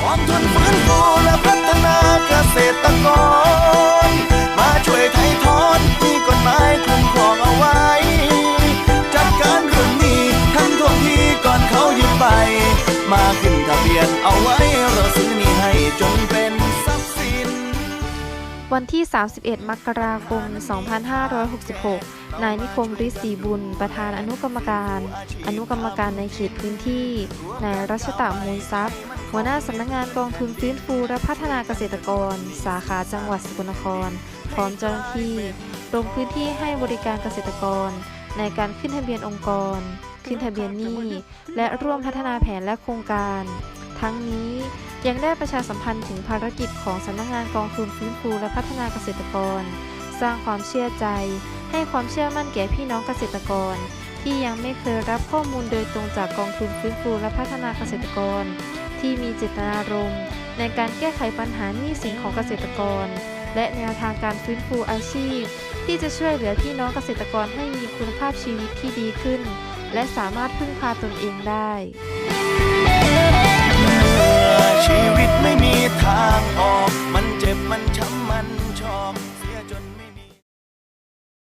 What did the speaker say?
กองทุนฟื้นฟูและพัฒนาเกษตรกร มาช่วยไถ่ถอนมีกฎหมายคุ้มครองเอาไว้ จัดการเรื่องนี้ทันท่วงทีก่อนเขายึดไป มาขึ้นทะเบียนเอาไว้ เราซื้อนี้ให้จนเป็นทรัพย์สิน วันที่ 31 มกราคม 2566นายนิคมฤทธิ์ศรีบุญ ประธานอนุกรรมการ อนุกรรมการในเขตพื้นที่ นายรัชตะมูลทรัพย์ หัวหน้าสำนักงานกองทุนฟื้นฟูและพัฒนาเกษตรกร สาขาจังหวัดสกลนคร พร้อมเจ้าหน้าที่ลงพื้นที่ให้บริการเกษตรกร ในการขึ้นทะเบียนองค์กร ขึ้นทะเบียนหนี้และร่วมพัฒนาแผนและโครงการ ทั้งนี้ยังได้ประชาสัมพันธ์ถึงภารกิจของสำนักงานกองทุนฟื้นฟูและพัฒนาเกษตรกร สร้างความเชื่อใจ ให้ความเชื่อมั่นแก่พี่น้องเกษตรกร ที่ยังไม่เคยรับข้อมูลโดยตรงจากกองทุนฟื้นฟูและพัฒนาเกษตรกร ที่มีเจตนารมณ์ในการแก้ไขปัญหาหนี้สินของเกษตรกร และแนวทางการฟื้นฟูอาชีพ ที่จะช่วยเหลือพี่น้องเกษตรกรให้มีคุณภาพชีวิตที่ดีขึ้น และสามารถพึ่งพาตนเองได้